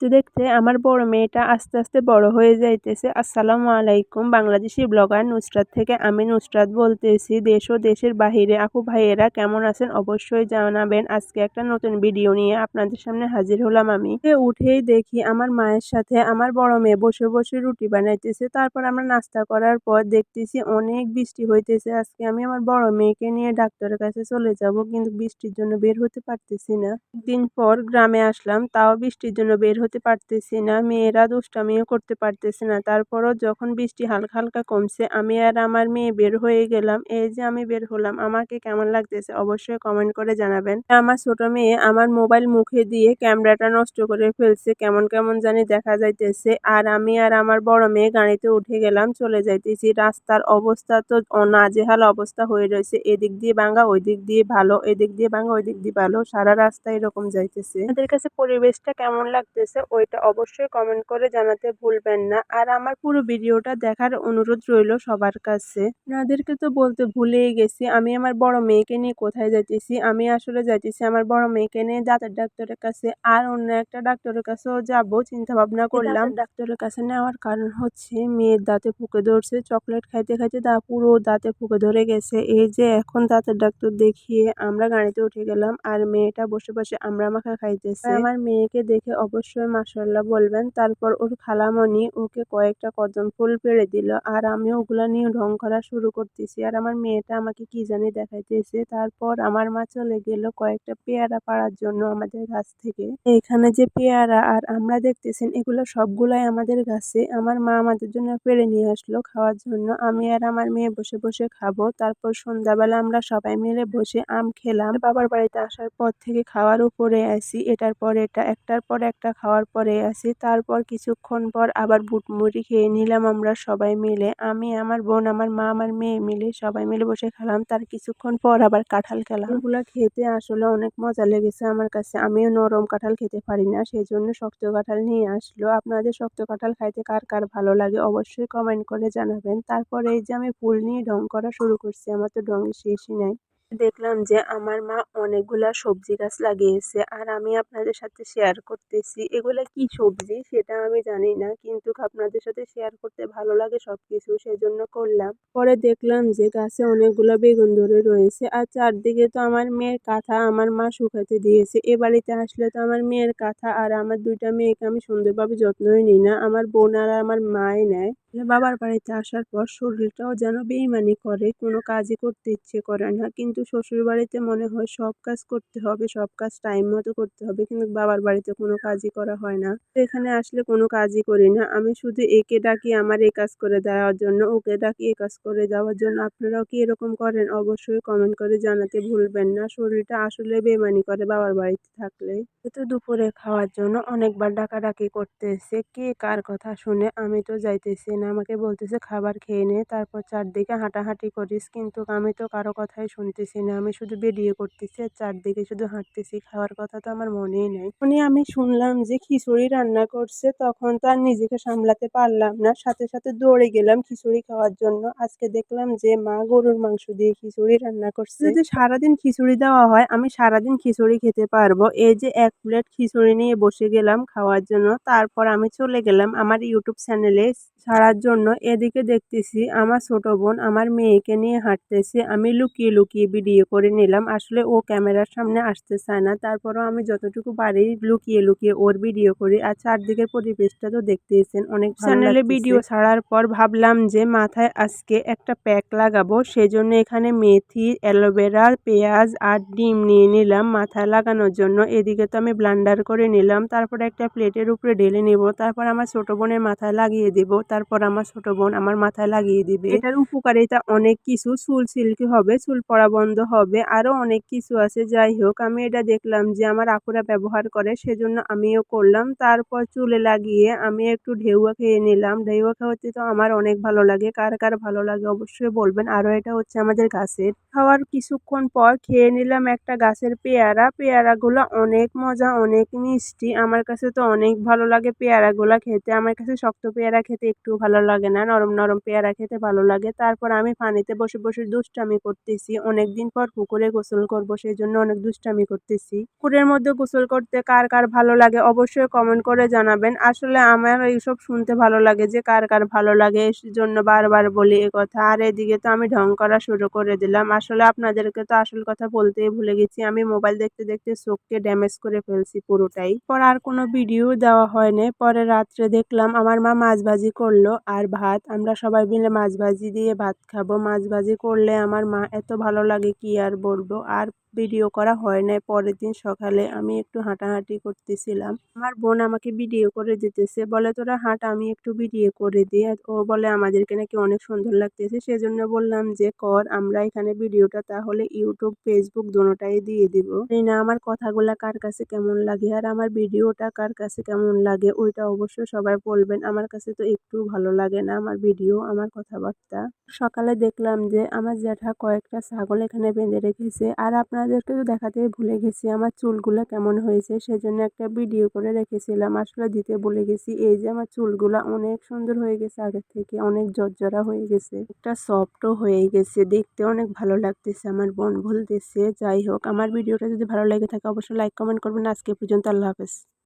দেখতে দেখতে আমার বড় মেয়েটা আস্তে আস্তে বড় হয়ে যাইতেছে। আসসালামু আলাইকুম, বাংলাদেশি ব্লগার নুসরাত থেকে আমি নুসরাত বলতেছি, দেশ ও দেশের বাহিরে আপু ভাইয়েরা কেমন আছেন অবশ্যই জানাবেন। আজকে একটা নতুন ভিডিও নিয়ে আপনাদের সামনে হাজির হলাম আমি। উঠেই দেখি আমার মায়ের সাথে আমার বড় মেয়ে বসে বসে রুটি বানাইতেছে। তারপর আমরা নাস্তা করার পর দেখতেছি অনেক বৃষ্টি হইতেছে। আজকে আমি আমার বড় মেয়েকে নিয়ে ডাক্তারের কাছে চলে যাব, কিন্তু বৃষ্টির জন্য বের হতে পারতেছি না। দিন পর গ্রামে আসলাম, তাও বৃষ্টির জন্য বের পারতেছি না, মেয়েরা দুষ্টামিও করতে পারতেছে না। তারপরও যখন বৃষ্টি হালকা হালকা কমছে, আমি আর আমার মেয়ে বের হয়ে গেলাম। এই যে আমি বের হলাম, আমাকে কেমন লাগতেছে অবশ্যই কমেন্ট করে জানাবেন। আমার ছোট মেয়ে আমার মোবাইল মুখে দিয়ে ক্যামেরাটা নষ্ট করে ফেলছে, কেমন কেমন জানি দেখা যাইতেছে। আর আমি আর আমার বড় মেয়ে গাড়িতে উঠে গেলাম, চলে যাইতেছি। রাস্তার অবস্থা তো নাজেহাল অবস্থা হয়ে রয়েছে। এদিক দিয়ে ভাঙা ওই দিক দিয়ে ভালো, এদিক দিয়ে ভাঙা ওই দিক দিয়ে ভালো, সারা রাস্তা এরকম যাইতেছে। আমাদের কাছে পরিবেশটা কেমন লাগতেছে? ওইটা অবশ্যই কমেন্ট করে জানাতে ভুলবেন না। আর আমার পুরো ভিডিওটা দেখার অনুরোধ রইল সবার কাছে। আপনাদেরকে তো বলতে ভুলেই গেছি আমি আমার বড় মেয়েকে নিয়ে কোথায় যাইতেছি? আমি আসলে যাইতেছি আমার বড় মেয়েকে নিয়ে দাঁতের ডাক্তারের কাছে আর অন্য একটা ডাক্তারের কাছেও যাব চিন্তা ভাবনা করলাম। ডাক্তারের কাছে নেওয়ার কারণ হচ্ছে মেয়ের দাঁতে ফুকে ধরছে চকলেট খাইতে খাইতে দা পুরো দাঁতে ফুকে ধরে গেছে। এই যে এখন দাঁতের ডাক্তার দেখিয়ে আমরা গাড়িতে উঠে গেলাম আর মেয়েটা বসে বসে আমরা মাখা খাইতেছে। আমার মেয়েকে দেখে অবশ্যই মাসাল্লাহ বলবেন। তারপর ওর খালামণি ওকে কয়েকটা কদম ফুল পেড়ে দিল আর আমি ওগুলো নিয়ে ঢং করা শুরু করতেছি। আর আমার মেয়েটা আমাকে কি জানি দেখাইতেছে। তারপর আমার মা চলে গেল কয়েকটা পেয়ারা পাড়ার জন্য আমাদের গাছ থেকে। এখানে যে পেয়ারা আর আমরা দেখতেছেন এগুলো সবগুলাই আমাদের গাছে। আমার মা আমাদের জন্য পেড়ে নিয়ে আসলো খাওয়ার জন্য। আমি আর আমার মেয়ে বসে বসে খাব। তারপর সন্ধ্যাবেলা আমরা সবাই মিলে বসে আম খেলাম। বাবার বাড়িতে আসার পর থেকে খাওয়ার উপরে আসি এটার পর এটা, একটার পর একটা খাওয়ার পরে আসি তারপর কিছুক্ষণ পর আবার বুটমুড়ি খেয়ে নিলাম আমরা সবাই মিলে। আমি, আমার বোন, আমার মা, আমার মেয়ে মিলে সবাই মিলে বসে খেলাম। তার কিছুক্ষণ পর আবার কাঁঠাল খেলাম। ওগুলো খেতে আসলে অনেক মজা লেগেছে আমার কাছে। আমিও নরম কাঁঠাল খেতে পারি না সেই জন্য শক্ত কাঁঠাল নিয়ে আসলো। আপনাদের শক্ত কাঁঠাল খাইতে কার কার ভালো লাগে অবশ্যই কমেন্ট করে জানাবেন। তারপরে এই যে আমি ফুল নিয়ে ঢং করা শুরু করছি, আমার তো ঢঙের শেষই নাই। দেখলাম যে আমার মা অনেকগুলা সবজি গাছ লাগিয়েছে আর আমি আপনাদের সাথে শেয়ার করতেছি। এগুলা কি সবজি সেটা আমি জানি না, কিন্তু আপনাদের সাথে শেয়ার করতে ভালো লাগে সব কিছু সেজন্য করলাম। পরে দেখলাম যে গাছে অনেকগুলো বেগুন ধরে রয়েছে আর চারদিকে তো আমার মেয়ের কাঁথা, আমার মা শুকাতে দিয়েছে। এ বাড়িতে আসলে তো আমার মেয়ের কাঁথা আর আমার দুইটা মেয়েকে আমি সুন্দরভাবে যত্নই নিই না, আমার বোন আর আমার মায় নেয়। বাবার বাড়িতে আসার পর শরীরটাও যেন বেইমানি করে, কোনো কাজই করতে ইচ্ছে করে না, কিন্তু শ্বশুর বাড়িতে মনে হয় সব কাজ করতে হবে, সব কাজ টাইম মতো করতে হবে। কিন্তু বাবার বাড়িতে কোনো কাজই করা হয় না। এখানে আসলে কোনো কাজই করি না। আমি শুধু একে ডাকি আমার এই কাজ করে দেওয়ার জন্য, ওকে ডাকি এ কাজ করে দেওয়ার জন্য। আপনারাও কি এরকম করেন? অবশ্যই কমেন্ট করে জানাতে ভুলবেন না। শরীরটা আসলে বেমানি করে বাবার বাড়িতে থাকলে। তো দুপুরে খাওয়ার জন্য অনেকবার ডাকাডাকি করতেছে, কে কার কথা শুনে আমি তো যাইতেছি না। আমাকে বলতেছে, খাবার খেয়ে নে, তারপর চারদিকে হাঁটাহাঁটি করিস। কিন্তু আমি তো কারও কথাই শুনতেছি না, আমি শুধু বেরিয়ে করতেছি আর চারদিকে শুধু হাঁটতেছি, খাওয়ার কথা তো আমার মনেই নেই। উনি আমি শুনলাম যে খিচুড়ি রান্না করছে, তখন তো আর নিজেকে সামলাতে পারলাম না। সাথে সাথে দৌড়ে গেলাম খিচুড়ি খাওয়ার জন্য। আজকে দেখলাম যে মা গরুর মাংস দিয়ে খিচুড়ি রান্না করছে। যদি সারাদিন খিচুড়ি দেওয়া হয়, আমি সারাদিন খিচুড়ি খেতে পারব। এই যে এক প্লেট খিচুড়ি নিয়ে বসে গেলাম খাওয়ার জন্য, তারপর আমি চলে গেলাম আমার ইউটিউব চ্যানেলে ছাড়ার জন্য এদিকে দেখতেছি আমার ছোট বোন আমার মেয়েকে নিয়ে হাঁটতেছে। আমি লুকিয়ে লুকিয়ে ভিডিও করে নিলাম। আসলে ও ক্যামেরার সামনে আসতে চায় না। তারপরও আমি যতটুকু পারি লুকিয়ে লুকিয়ে ওর ভিডিও করি। আর চারদিকের পরিবেশটা তো দেখতেইছেন অনেক চ্যানেলে ভিডিও ছাড়ার পর ভাবলাম যে মাথায় আজকে একটা প্যাক লাগাবো। সেজন্য এখানে মেথি অ্যালোভেরা পেঁয়াজ আর ডিম নিয়ে নিলাম মাথায় লাগানোর জন্য। এদিকে তো আমি ব্লান্ডার করে নিলাম। তারপর একটা প্লেটের উপরে ঢেলে নেব। তারপর আমার ছোট বোনের মাথায় লাগিয়ে দেব। তারপর আমার ছোট বোন আমার মাথায় লাগিয়ে দিবে। এটার উপকারিতা অনেক কিছু। চুল সিল্কি হবে, চুল পড়া বন্ধ হবে আরও অনেক কিছু আছে। যাই হোক, আমি এটা দেখলাম যে আমার আপুরা ব্যবহার করে, সেজন্য আমিও করলাম। তারপর চুলে লাগিয়ে আমি একটু ঢেউয়া খেয়ে নিলাম। ঢেউয়া খাওয়াতে তো আমার অনেক ভালো লাগে। কার কার ভালো লাগে অবশ্যই বলবেন। আরও এটা হচ্ছে আমাদের গাছের। খাওয়ার কিছুক্ষণ পর খেয়ে নিলাম একটা গাছের পেয়ারা। পেয়ারাগুলো অনেক মজা, অনেক মিষ্টি। আমার কাছে তো অনেক ভালো লাগে পেয়ারাগুলো খেতে। আমার কাছে শক্ত পেয়ারা খেতে একটু ভালো লাগে না, নরম নরম পেয়ারা খেতে ভালো লাগে। তারপর আমি পানিতে বসে বসে দুষ্টামি করতেছি। অনেকদিন পর পুকুরে গোসল করব সেই জন্য অনেক দুষ্টামি করতেছি। পুকুরের মধ্যে গোসল করতে কার কার ভালো লাগে অবশ্যই কমেন্ট করে জানাবেন। আসলে আমার এইসব শুনতে ভালো লাগে যে কার কার ভালো লাগে জন্য বারবার বলি এ কথা। আর এদিকে তো আমি ঢং করা শুরু করে দিলাম। আসলে আপনাদেরকে তো আসল কথা বলতেই ভুলে গেছি। আমি মোবাইল দেখতে দেখতে চোখকে ড্যামেজ করে ফেলছি পুরোটাই। পর আর কোনো ভিডিও দেওয়া হয়নি। পরে রাত্রে দেখলাম আমার মা মাছ ভাজি করল, আর ভাত? আমরা সবাই মিলে মাছ ভাজি দিয়ে ভাত খাব। মাছ ভাজি করলে আমার মা এত ভালো লাগে, কি আর বলব? আর ভিডিও করা হয় নাই। পরের দিন সকালে আমি একটু হাঁটাহাঁটি করতেছিলাম। আমার বোন আমাকে ভিডিও করে দিতেছে, বলে, তোরা হাঁট, আমি একটু ভিডিও করে দিই। ও বলে, আমাদেরকে নাকি অনেক সুন্দর লাগতেছে। সেজন্য বললাম যে, কর, আমরা এখানে ভিডিওটা তাহলে ইউটিউব ফেসবুক দোনোটাই দিয়ে দিব। জানি না আমার কথাগুলা কার কাছে কেমন লাগে আর আমার ভিডিওটা কার কাছে কেমন লাগে, ওইটা অবশ্যই সবাই বলবেন। আমার কাছে তো একটু ভালো লাগে না আমার ভিডিও, আমার কথাবার্তা। সকালে দেখলাম যে, আমার জ্যাঠা কয়েকটা ছাগল এখানে বেঁধে রেখেছে। আর আপনাদেরকে তো দেখাতেই ভুলে গেছি আমার চুলগুলো কেমন হয়েছে, সেজন্য একটা ভিডিও করে রেখেছিলাম। আসলে দিতে ভুলে গেছি। এই যে আমার চুলগুলো অনেক সুন্দর হয়ে গেছে, আগের থেকে অনেক জর্জরা হয়ে গেছে। একটা সফটও হয়ে গেছে। দেখতে অনেক ভালো লাগতেছে, আমার বোন বলতেছে। যাই হোক, আমার ভিডিওটা যদি ভালো লেগে থাকে, অবশ্যই লাইক কমেন্ট করবেন। আজকে পর্যন্ত আল্লাহ হাফেজ।